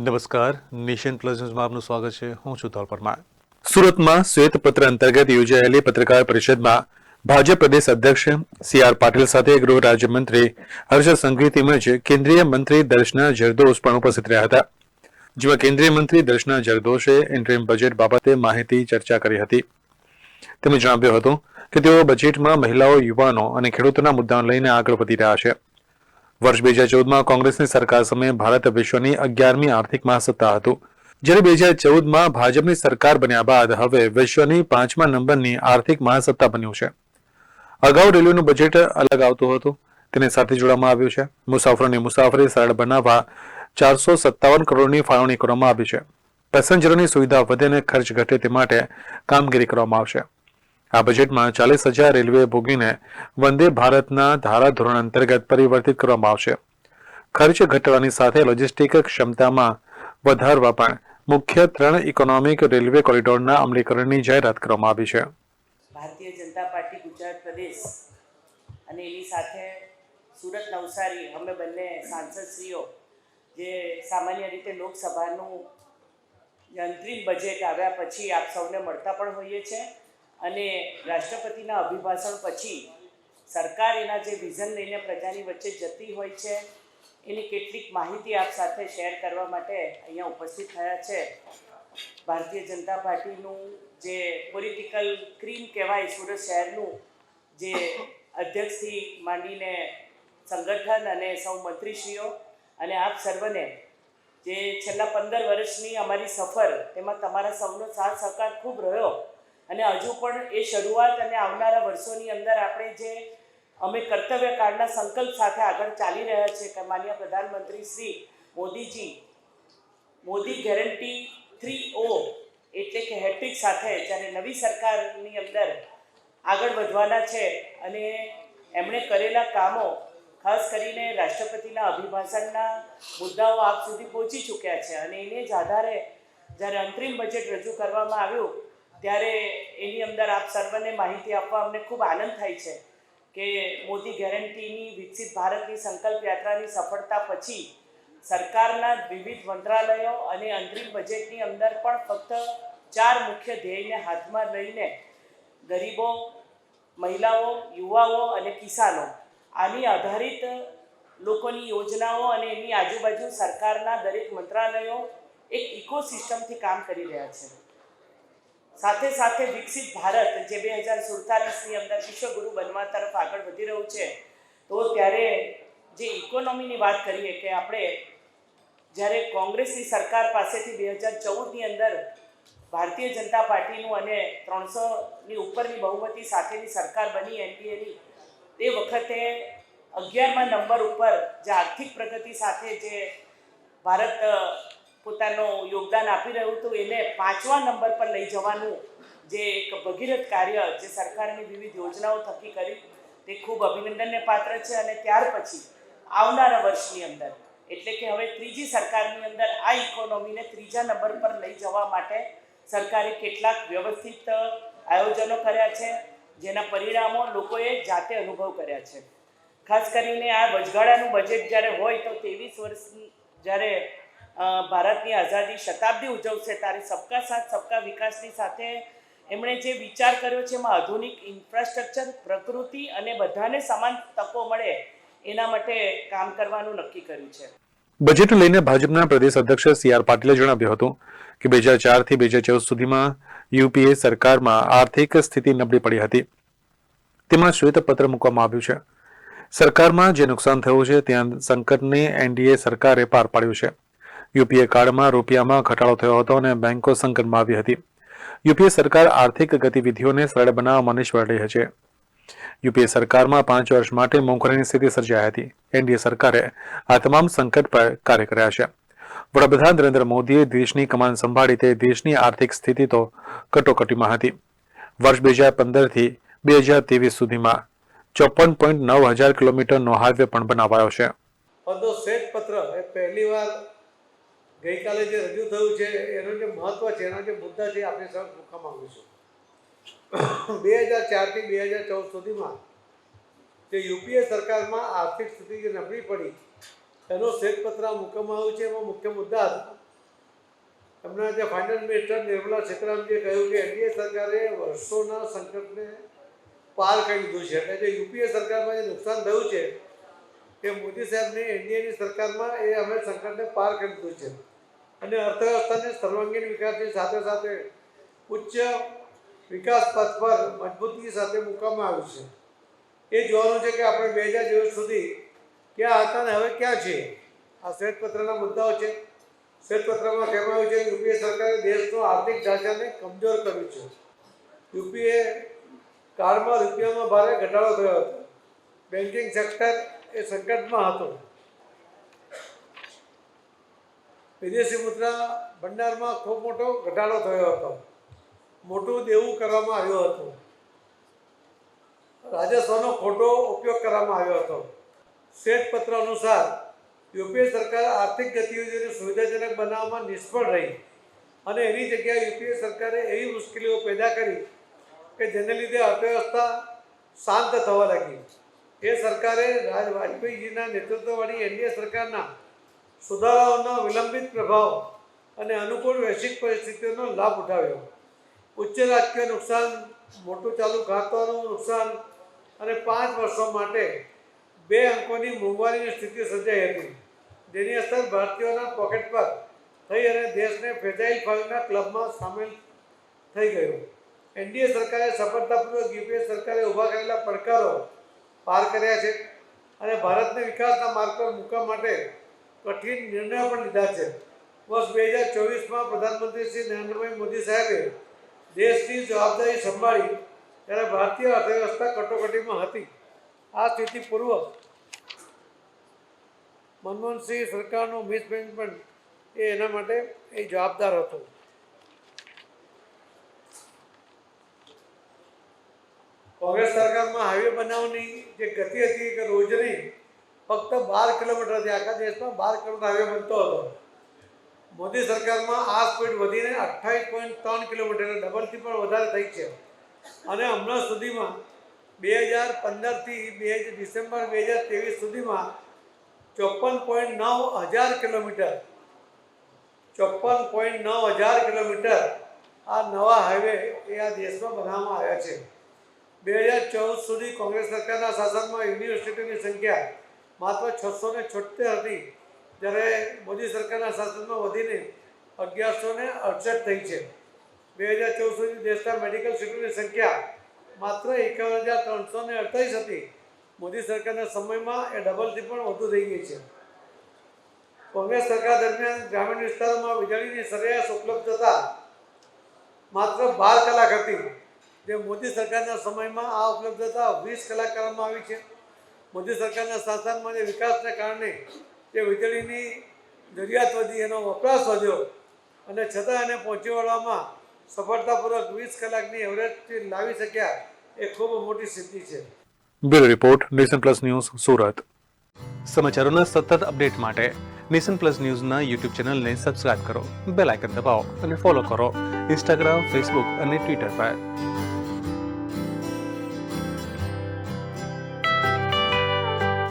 નમસ્કાર. Nation plus ન્યૂઝમાં આપનું સ્વાગત છે. હું છું ધોલ પરમાર. સુરતમાં શ્વેતપત્ર અંતર્ગત યોજાયેલી પત્રકાર પરિષદમાં ભાજપ પ્રદેશ અધ્યક્ષ સી આર પાટીલ સાથે ગૃહ રાજ્યમંત્રી હર્ષ સંઘવી તેમજ કેન્દ્રીય મંત્રી દર્શના જરદોશ પણ ઉપસ્થિત રહ્યા હતા. જેમાં કેન્દ્રીય મંત્રી દર્શના જરદોશે ઇન્ટરીમ બજેટ બાબતે માહિતી ચર્ચા કરી હતી. તેમણે જણાવ્યું હતું કે તેઓ બજેટમાં મહિલાઓ, યુવાનો અને ખેડૂતોના મુદ્દાઓ લઈને આગળ વધી રહ્યા છે. વર્ષ બે હજાર ચૌદમાં કોંગ્રેસની સરકાર સમયે ભારત વિશ્વની અગિયારમી આર્થિક મહાસત્તા હતું. જ્યારે બે હજાર ચૌદમાં ભાજપની સરકાર બન્યા બાદ હવે વિશ્વની પાંચમા નંબરની આર્થિક મહાસત્તા બન્યું છે. અગાઉ રેલવેનું બજેટ અલગ આવતું હતું. તેને સાથે જોડવામાં આવ્યું છે. મુસાફરોની મુસાફરી સરળ બનાવવા ચારસો સત્તાવન કરોડની ફાળવણી કરવામાં આવી છે. પેસેન્જરોની સુવિધા વધે અને ખર્ચ ઘટે તે માટે કામગીરી કરવામાં આવશે. આ બજેટમાં ચાલીસ હજાર રેલવે બોગીને વંદે ભારતના ધારાધોરણ અંતર્ગત પરિવર્તિત કરવામાં આવશે. ખર્ચ ઘટવાની સાથે લોજિસ્ટિક ક્ષમતામાં વધારવા પણ મુખ્ય ત્રણ ઇકોનોમિક રેલવે કોરિડોરના અમલીકરણની જાહેરાત કરવામાં આવી છે. ભારતીય જનતા પાર્ટી ગુજરાત પ્રદેશ અને એની સાથે સુરત નવસારી, અમે બંને સાંસદશ્રીઓ જે સામાન્ય રીતે લોકસભાનું અંતરિમ બજેટ આવ્યા પછી આપ સૌને મળતા પણ હોઈએ છીએ. અને રાષ્ટ્રપતિના અભિભાષણ પછી સરકાર એના જે વિઝન લઈને પ્રજાની વચ્ચે જતી હોય છે, એની કેટલીક માહિતી આપ સાથે શેર કરવા માટે અહીંયા ઉપસ્થિત થયા છે. ભારતીય જનતા પાર્ટીનું જે પોલિટિકલ ક્રીમ કહેવાય સુરત શહેરનું, જે અધ્યક્ષથી માંડીને સંગઠન અને સૌ મંત્રીશ્રીઓ અને આપ સર્વને જે છેલ્લા પંદર વર્ષની અમારી સફર, તેમાં તમારા સૌનો સાથ સહકાર ખૂબ રહ્યો. અને હજુ પણ એ શરૂઆત અને આવનારા વર્ષોની અંદર આપણે જે અમે કર્તવ્યકાળના સંકલ્પ સાથે આગળ ચાલી રહ્યા છે, કે માન્ય પ્રધાનમંત્રી Shri Modiji, Modi guarantee three O એટલે કે હેટ્રિક સાથે જ્યારે નવી સરકારની અંદર આગળ વધવાના છે અને એમણે કરેલા કામો, ખાસ કરીને રાષ્ટ્રપતિના અભિભાષણના મુદ્દાઓ આપ સુધી પહોંચી ચૂક્યા છે અને એને જ આધારે જ્યારે અંતરિમ બજેટ રજૂ કરવામાં આવ્યું ત્યારે એની અંદર આપ સર્વને માહિતી આપવા અમને ખૂબ આનંદ થાય છે કે મોદી ગેરંટીની વિકસિત ભારતની સંકલ્પ યાત્રાની સફળતા પછી સરકારના વિવિધ મંત્રાલયો અને અંતરિમ બજેટની અંદર પણ ફક્ત ચાર મુખ્ય ધ્યેયને હાથમાં લઈને ગરીબો, મહિલાઓ, યુવાઓ અને કિસાનો આની આધારિત લોકોની યોજનાઓ અને એની આજુબાજુ સરકારના દરેક મંત્રાલયો એક ઇકોસિસ્ટમથી કામ કરી રહ્યા છે. સાથે સાથે વિકસિત ભારત, જે બે હજાર સુડતાલીસની અંદર વિશ્વગુરુ બનવા તરફ આગળ વધી રહ્યું છે, તો ત્યારે જે ઇકોનોમીની વાત કરીએ કે આપણે જ્યારે કોંગ્રેસની સરકાર પાસેથી બે હજાર ચૌદની અંદર ભારતીય જનતા પાર્ટીનું અને ત્રણસોની ઉપરની બહુમતી સાથેની સરકાર બની એનડીએની તે વખતે અગિયારમાં નંબર ઉપર જે આર્થિક પ્રગતિ સાથે જે ભારત પોતાનું યોગદાન આપી રહ્યું હતું, એને પાંચમા નંબર પર લઈ જવાનું જે એક ભગીરથ કાર્ય જે સરકારની વિવિધ યોજનાઓ થકી કરી, તે ખૂબ અભિનંદનને પાત્ર છે અને ત્યાર પછી આવનારા વર્ષની અંદર, એટલે કે હવે ત્રીજી સરકારની અંદર આ ઇકોનોમીને ત્રીજા નંબર પર લઈ જવા માટે સરકારે કેટલાક વ્યવસ્થિત આયોજનો કર્યા છે, જેના પરિણામો લોકોએ જાતે અનુભવ કર્યા છે. ખાસ કરીને આ વચગાળાનું બજેટ જ્યારે હોય તો ત્રેવીસ વર્ષની જ્યારે ભારતની આઝાદી શતાબ્દી ઉજવશે. ત્યારે સબકા સાથ, સબકા વિકાસની સાથે એમણે જે વિચાર કર્યો છે, એમાં આધુનિક ઇન્ફ્રાસ્ટ્રક્ચર, પ્રકૃતિ અને બધાને સમાન તકો મળે એના માટે કામ કરવાનું નક્કી કર્યું છે. બજેટ લઈને ભાજપના પ્રદેશ અધ્યક્ષ સી આર પાટીલે જણાવ્યું હતું કે બે હજાર ચારથી બે હજાર ચૌદ સુધીમાં યુપીએ સરકારમાં આર્થિક સ્થિતિ નબળી પડી હતી. તેમાં શ્વેતપત્ર મૂકવામાં આવ્યું છે. સરકારમાં જે નુકસાન થયું છે, ત્યાં સંકટને એનડીએ સરકારે પાર પાડ્યું છે. યુપીએ કાર્ડમાં રૂપિયામાં ઘટાડો થયો હતો અને બેંકો સંકટમાં આવી હતી. યુપીએ સરકાર આર્થિક ગતિવિધિઓને સરળ બનાવવા નિષ્ફળ રહી છે. યુપીએ સરકારમાં પાંચ વર્ષ માટે મોંઘવારીની સ્થિતિ સર્જાઈ હતી. એનડીએ સરકારે આ તમામ સંકટ પર કાર્ય કર્યા છે. વડાપ્રધાન નરેન્દ્ર મોદીએ દેશની કમાન સંભાળી તે દેશની આર્થિક સ્થિતિ તો કટોકટીમાં હતી. વર્ષ બે હજાર પંદરથી બે હજાર ત્રેવીસ સુધીમાં ચોપન પોઈન્ટ નવ હજાર કિલોમીટરનો હાઈવે પણ બનાવાયો છે. પત્ર એ પહેલીવાર ગઈકાલે જે રજૂ થયું છે, એનું જે મહત્ત્વ છે, એના જે મુદ્દા છે, આપણે સર મૂકવા માંગુ છું બે હજાર ચારથી બે હજાર ચૌદ સુધીમાં જે યુપીએ સરકારમાં આર્થિક સ્થિતિ જે નબળી પડી, એનો શ્વેતપત્ર મૂકવામાં આવ્યું છે. એમાં મુખ્ય મુદ્દા એમના જે ફાઇનાન્સ મિનિસ્ટર નિર્મલા સીતારામજીએ કહ્યું કે એનડીએ સરકારે વર્ષોના સંકટને પાર કરી દીધું છે. એટલે જે યુપીએ સરકારમાં જે નુકસાન થયું છે એ મોદી સાહેબની, એનડીએની સરકારમાં એ અમે સંકટને પાર કરી દીધું છે. અને અર્થવ્યવસ્થાને સર્વાંગીણ વિકાસની સાથે સાથે ઉચ્ચ વિકાસ પથ પર મજબૂતી સાથે મૂકવામાં આવ્યું છે. એ જોવાનું છે કે આપણે બે હજાર દિવસ સુધી ક્યાં હતા ને હવે ક્યાં છે આ શ્વેતપત્રના મુદ્દાઓ છે. શ્વેતપત્રમાં કહેવામાં આવ્યું છે કે યુપીએ સરકારે દેશનો આર્થિક ઢાંચાને કમજોર કર્યું છે. યુપીએ કાળમાં રૂપિયામાં ભારે ઘટાડો થયો હતો. બેન્કિંગ સેક્ટર એ સંકટમાં હતું. વિદેશી મુદ્રા ભંડારમાં ખૂબ મોટો ઘટાડો થયો હતો. મોટું દેવું કરવામાં આવ્યું હતું. રાજસ્વનો ખોટો ઉપયોગ કરવામાં આવ્યો હતો. શ્વેતપત્ર અનુસાર યુપીએ સરકાર આર્થિક ગતિવિધિઓને સુવિધાજનક બનાવવામાં નિષ્ફળ રહી અને એની જગ્યાએ યુપીએ સરકારે એવી મુશ્કેલીઓ પેદા કરી કે જેને લીધે અર્થવ્યવસ્થા શાંત થવા લાગી. એ સરકારે રાજ વાજપેયીજીના નેતૃત્વવાળી એનડીએ સરકારના સુધારાઓનો વિલંબિત પ્રભાવ અને અનુકૂળ વૈશ્વિક પરિસ્થિતિઓનો લાભ ઉઠાવ્યો. ઉચ્ચ રાજકીય નુકસાન, મોટું ચાલુ ખાતાનું નુકસાન અને પાંચ વર્ષો માટે બે અંકોની મોંઘવારીની સ્થિતિ સર્જાઈ હતી. જેની અસર ભારતીયોના પોકેટ પર થઈ અને દેશને ફેજાઇલ ફાઇવના ક્લબમાં સામેલ થઈ ગયો. એનડીએ સરકારે સફળતાપૂર્વક યુપીએ સરકારે ઊભા કરેલા પડકારો પાર કર્યા છે અને ભારતને વિકાસના માર્ગ પર મૂકવા માટે કઠિન નિર્ણયો પણ લીધા છે. વર્ષ બે હજાર ચોવીસમાં પ્રધાનમંત્રી શ્રી નરેન્દ્રભાઈ મોદી સાહેબે દેશની જવાબદારી સંભાળી ત્યારે ભારતીય અર્થવ્યવસ્થા કટોકટીમાં હતી. આ સ્થિતિ પૂર્વ મનમોહનસિંહ સરકારનું મિસમેનેજમેન્ટ એ એના માટે એ જવાબદાર હતો. કોંગ્રેસ સરકારમાં હાઈવે બનાવવાની જે ગતિ હતી કે રોજની ફક્ત બાર કિલોમીટરથી આખા દેશમાં બાર કિલોમીટર હાઈવે બનતો હતો. મોદી સરકારમાં આ સ્પીડ વધીને અઠ્ઠાવીસ પોઈન્ટ ત્રણ કિલોમીટર ડબલથી પણ વધારે થઈ છે. અને હમણાં સુધીમાં બે હજાર પંદરથી બે ડિસેમ્બર બે હજાર ત્રેવીસ સુધીમાં ચોપન પોઈન્ટ નવ હજાર કિલોમીટર, ચોપન પોઈન્ટ નવ હજાર કિલોમીટર આ નવા હાઈવે એ આ દેશમાં બનાવવામાં આવ્યા છે. બે હજાર ચૌદ સુધી કોંગ્રેસ સરકારના શાસનમાં યુનિવર્સિટીની સંખ્યા માત્ર છસો ને છોતેર હતી, જ્યારે મોદી સરકારના શાસનમાં વધીને અગિયારસો ને અડસઠ થઈ છે. બે હજાર ચૌદ સુધી દેશના મેડિકલ સીટોની સંખ્યા માત્ર એકાવન હજાર ત્રણસો ને અડતાલીસ હતી. મોદી સરકારના સમયમાં એ ડબલથી પણ વધુ થઈ ગઈ છે. કોંગ્રેસ સરકાર દરમિયાન ગ્રામીણ વિસ્તારોમાં વીજળીની સરેરાશ ઉપલબ્ધતા માત્ર બાર કલાક હતી. જે મોદી સરકારના સમયમાં આ ઉપલબ્ધતા વીસ કલાક કરવામાં આવી છે. મોદી સરકારના શાસનમાં જે વિકાસને કારણે જે વીજળીની જરૂરિયાત વધી એનો વપરાશ વધ્યો અને છતાં એને પહોંચી વળવામાં સફળતાપૂર્વક વીસ કલાકની એવરેજથી લાવી શક્યા એ ખૂબ મોટી સિદ્ધિ છે. Bureau report nation plus news Surat. સમાચારોના સતત અપડેટ માટે નેશન પ્લસ ન્યૂઝના યુટ્યુબ ચેનલને સબસ્ક્રાઇબ કરો બેલ આઇકન દબાવો અને ફોલો કરો. ઇન્સ્ટાગ્રામ ફેસબુક અને ટ્વિટર પર.